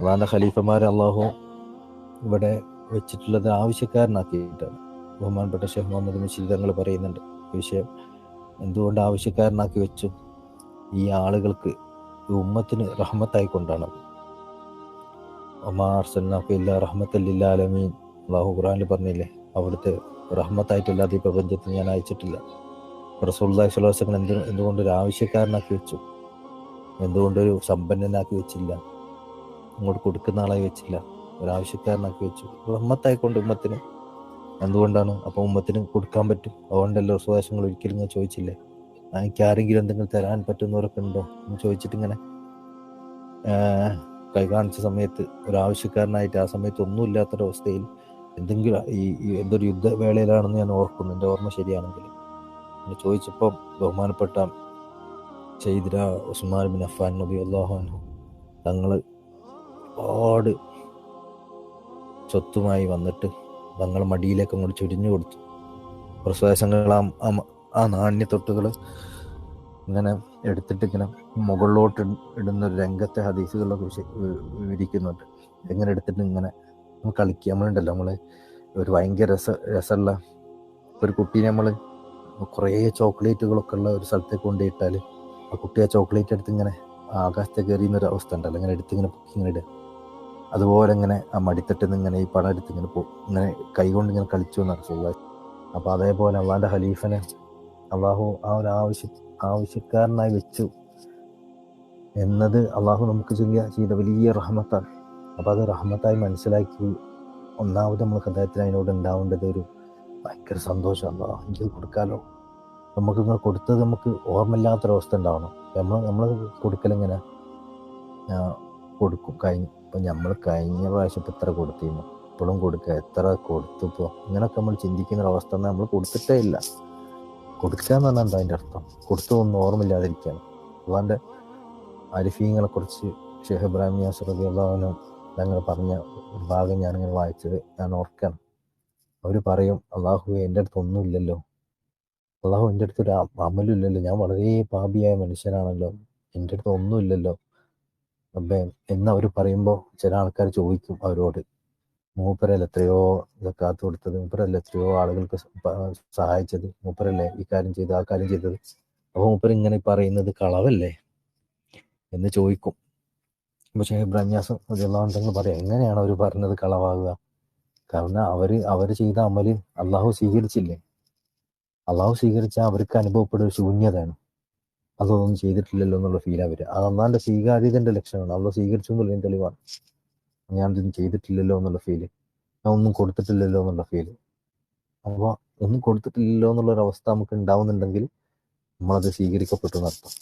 അള്ളാഹിന്റെ ഖലീഫമാരെ അള്ളാഹു ഇവിടെ വെച്ചിട്ടുള്ളത് ആവശ്യക്കാരനാക്കിയിട്ടാണ്. ബഹുമാനപ്പെട്ട ഷെഹ് മുഹമ്മദ് മുഷീദ് തങ്ങൾ പറയുന്നുണ്ട് വിഷയം എന്തുകൊണ്ട് ആവശ്യക്കാരനാക്കി വെച്ചു? ഈ ആളുകൾക്ക് ഈ ഉമ്മത്തിന് റഹ്മത്തായിക്കൊണ്ടാണ്. ഒമാർസല്ലാഖില്ല അലമീൻ. അള്ളാഹു ഖുറാനിൽ പറഞ്ഞില്ലേ അവിടുത്തെ റഹ്മത്തായിട്ടല്ലാതെ ഈ പ്രപഞ്ചത്തിന് ഞാൻ അയച്ചിട്ടില്ല. റസൂല്ലാഹി സ്വലാസങ്ങൾ എന്ത് എന്തുകൊണ്ട് ഒരു ആവശ്യക്കാരനാക്കി വെച്ചു? എന്തുകൊണ്ടൊരു സമ്പന്നനാക്കി വെച്ചില്ല? അങ്ങോട്ട് കൊടുക്കുന്ന ആളായി വെച്ചില്ല. ഒരാവശ്യക്കാരനാക്കി വെച്ചു. ഉമ്മത്തായിക്കൊണ്ട് ഉമ്മത്തിന്. എന്തുകൊണ്ടാണ്? അപ്പോൾ ഉമ്മത്തിന് കൊടുക്കാൻ പറ്റും. അതുകൊണ്ടല്ലോ സ്വദേശങ്ങൾ ഒരിക്കലും ഞാൻ ചോദിച്ചില്ലേ. എനിക്ക് ആരെങ്കിലും എന്തെങ്കിലും തരാൻ പറ്റുന്നവരൊക്കെ ഉണ്ടോ? എന്ന് ചോദിച്ചിട്ട് ഇങ്ങനെ കൈ കാണിച്ച സമയത്ത് ഒരാവശ്യക്കാരനായിട്ട് ആ സമയത്ത് ഒന്നും ഇല്ലാത്തൊരവസ്ഥയിൽ എന്തെങ്കിലും ഈ എന്തൊരു യുദ്ധവേളയിലാണെന്ന് ഞാൻ ഓർക്കുന്നു. എന്റെ ഓർമ്മ ശരിയാണെങ്കിൽ. എന്നെ ചോദിച്ചപ്പം ബഹുമാനപ്പെട്ട ചെയ്തിര ഉസ്മാൻ ബിൻ അഫാൻ നബി അള്ളാഹു തങ്ങൾ ഒരുപാട് സ്വത്തുമായി വന്നിട്ട് തങ്ങൾ മടിയിലേക്ക് അങ്ങോട്ട് ചുരിഞ്ഞു കൊടുത്തു. പ്രശ്വാസങ്ങൾ ആ നാണ്യത്തൊട്ടുകൾ ഇങ്ങനെ എടുത്തിട്ട് ഇങ്ങനെ മുകളിലോട്ട് ഇടുന്ന ഒരു രംഗത്തെ ഹദീസുകളൊക്കെ വിശ വിവരിക്കുന്നുണ്ട്. എങ്ങനെ എടുത്തിട്ട് ഇങ്ങനെ കളിക്കുക നമ്മളുണ്ടല്ലോ നമ്മൾ ഒരു ഭയങ്കര രസ രസമുള്ള ഒരു കുട്ടീനെ നമ്മൾ കുറേ ചോക്ലേറ്റുകളൊക്കെ ഉള്ള ഒരു സ്ഥലത്തേക്ക് കൊണ്ടുപോയിട്ടാൽ ആ കുട്ടി ആ ചോക്ലേറ്റ് എടുത്ത് ഇങ്ങനെ ആകാശത്തേക്ക് എറിയുന്ന ഒരു അവസ്ഥ ഉണ്ടല്ലോ. ഇങ്ങനെ എടുത്ത് ഇങ്ങനെ ഇങ്ങനെ ഇടുക. അതുപോലെ ഇങ്ങനെ ആ മടിത്തട്ടിൽ നിന്ന് ഇങ്ങനെ ഈ പടം എടുത്ത് ഇങ്ങനെ പോകും ഇങ്ങനെ കൈകൊണ്ട് ഇങ്ങനെ കളിച്ചു എന്നാണ് സുഖമായി അപ്പോൾ അതേപോലെ അള്ളാന്റെ ഖലീഫനെ അള്ളാഹു ആ ഒരു ആവശ്യ ആവശ്യക്കാരനായി വെച്ചു എന്നത് അള്ളാഹു നമുക്ക് ചൊല്ലിയ ചെയ്ത വലിയ റഹ്മത്താണ്. അപ്പോൾ അത് റഹ്മത്തായി മനസ്സിലാക്കി ഒന്നാമത് നമ്മൾ ഹൃദയത്തിൽ അതിനോട് ഉണ്ടാവേണ്ടത് ഒരു ഭയങ്കര സന്തോഷം. അള്ളാഹ് എനിക്കത് കൊടുക്കാലോ. നമുക്ക് ഇങ്ങനെ കൊടുത്തത് നമുക്ക് ഓർമ്മയില്ലാത്തൊരവസ്ഥ ഉണ്ടാവണം. നമ്മൾ നമ്മൾ കൊടുക്കലിങ്ങനെ കൊടുക്കും കഴിഞ്ഞ് ഇപ്പം നമ്മൾ കഴിഞ്ഞ പ്രാവശ്യം ഇപ്പം ഇത്ര കൊടുത്തിരുന്നു. ഇപ്പോഴും കൊടുക്കുക എത്ര കൊടുത്തു ഇപ്പോൾ ഇങ്ങനെയൊക്കെ നമ്മൾ ചിന്തിക്കുന്ന ഒരവസ്ഥ നമ്മൾ കൊടുത്തിട്ടേ ഇല്ല. കൊടുക്കുക എന്ന് പറഞ്ഞാൽ എന്താ അതിന്റെ അർത്ഥം? കൊടുത്തു ഒന്നും ഓർമ്മയില്ലാതിരിക്കുകയാണ് അതുകൊണ്ട് അരിഫീങ്ങളെ കുറിച്ച് ഷെയ്ഖ് ഇബ്രാഹിം യാസർ റബി അള്ളാഹുനും ഞങ്ങൾ പറഞ്ഞ ഭാഗം ഞാനിങ്ങനെ വായിച്ചത് ഞാൻ ഓർക്കണം. അവർ പറയും അള്ളാഹു എന്റെ അടുത്ത് ഒന്നുമില്ലല്ലോ അള്ളാഹു എന്റെ അടുത്ത് ഒരു അമലില്ലല്ലോ ഞാൻ വളരെ പാപിയായ മനുഷ്യനാണല്ലോ. എന്റെ അടുത്ത് ഒന്നുമില്ലല്ലോ അബ്ബേ എന്ന് അവർ പറയുമ്പോൾ ചില ആൾക്കാർ ചോദിക്കും അവരോട്. മൂപ്പരല്ല എത്രയോ കാത്തു കൊടുത്തത് മൂപ്പരല്ല എത്രയോ ആളുകൾക്ക് സഹായിച്ചത് മൂപ്പരല്ലേ ഈ കാര്യം ചെയ്ത് ആ കാര്യം ചെയ്തത്. അപ്പോൾ മൂപ്പർ ഇങ്ങനെ പറയുന്നത് കളവല്ലേ എന്ന് ചോദിക്കും. പക്ഷേ ഇബ്രാഹിം ഉണ്ടെങ്കിൽ പറയാം എങ്ങനെയാണ് അവർ പറഞ്ഞത് കളവാകുക? കാരണം അവർ അവർ ചെയ്ത അമൽ അള്ളാഹു സ്വീകരിച്ചില്ലേ? അള്ളാഹു സ്വീകരിച്ച അവർക്ക് അനുഭവപ്പെടുന്ന ശൂന്യതയാണ്. അതൊന്നും ചെയ്തിട്ടില്ലല്ലോ എന്നുള്ള ഫീലാ അവർ അത് അന്നാന്റെ സ്വീകാര്യതന്റെ ലക്ഷണമാണ്. അവളെ സ്വീകരിച്ചു എന്നുള്ള തെളിവാണ്. ഞാൻ ഇതൊന്നും ചെയ്തിട്ടില്ലല്ലോ എന്നുള്ള ഫീൽ ഞാൻ ഒന്നും കൊടുത്തിട്ടില്ലല്ലോ എന്നുള്ള ഫീൽ അപ്പോൾ ഒന്നും കൊടുത്തിട്ടില്ലല്ലോ എന്നുള്ള ഒരു അവസ്ഥ നമുക്ക് ഉണ്ടാവുന്നുണ്ടെങ്കിൽ നമ്മളത് സ്വീകരിക്കപ്പെട്ടു എന്നർത്ഥം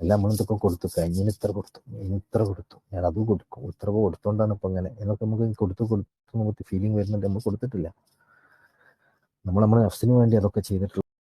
എല്ലാം നമ്മൾ ഇതൊക്കെ കൊടുത്തു? കഴിഞ്ഞിന് ഇത്ര കൊടുത്തു. ഇനി ഇത്ര കൊടുത്തു. ഞാൻ അതും കൊടുക്കും. ഇത്ര കൊടുത്തോണ്ടാണ് ഇപ്പൊ അങ്ങനെ. എന്നൊക്കെ നമുക്ക് കൊടുത്തു കൊടുത്തു നമുക്ക് ഫീലിംഗ് വരുന്നുണ്ട്. നമ്മൾ കൊടുത്തിട്ടില്ല. നമ്മൾ നമ്മുടെ നഫ്സിന് വേണ്ടി അതൊക്കെ ചെയ്തിട്ടുള്ള